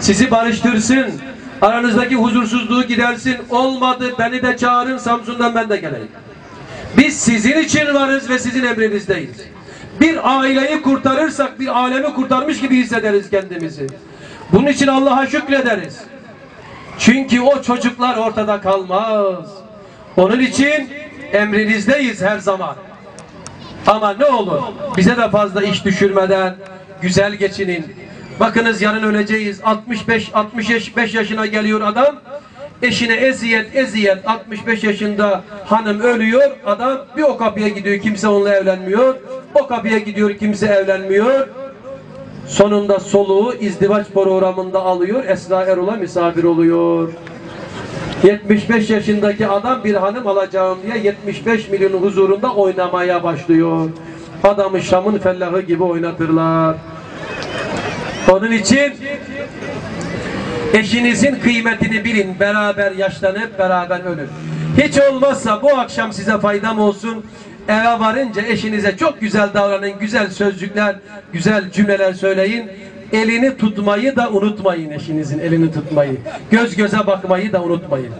sizi barıştırsın, aranızdaki huzursuzluğu gidersin. Olmadı beni de çağırın Samsun'dan ben de gelirim. Biz sizin için varız ve sizin emrinizdeyiz. Bir aileyi kurtarırsak bir alemi kurtarmış gibi hissederiz kendimizi. Bunun için Allah'a şükrederiz. Çünkü o çocuklar ortada kalmaz. Onun için emrinizdeyiz her zaman. Ama ne olur bize de fazla iş düşürmeden güzel geçinin. Bakınız yarın öleceğiz. 65 65 yaşına geliyor adam. Eşine eziyet eziyet 65 yaşında hanım ölüyor. Adam bir o kapıya gidiyor kimse onunla evlenmiyor. O kapıya gidiyor kimse evlenmiyor. Sonunda soluğu izdivaç programında alıyor. Esra Erol'a misafir oluyor. 75 yaşındaki adam bir hanım alacağım diye 75 milyonun huzurunda oynamaya başlıyor. Adamı Şam'ın fellahı gibi oynatırlar. Onun için eşinizin kıymetini bilin. Beraber yaşlanıp beraber ölün. Hiç olmazsa bu akşam size faydam olsun. Eve varınca eşinize çok güzel davranın. Güzel sözcükler, güzel cümleler söyleyin. Elini tutmayı da unutmayın eşinizin elini tutmayı. Göz göze bakmayı da unutmayın.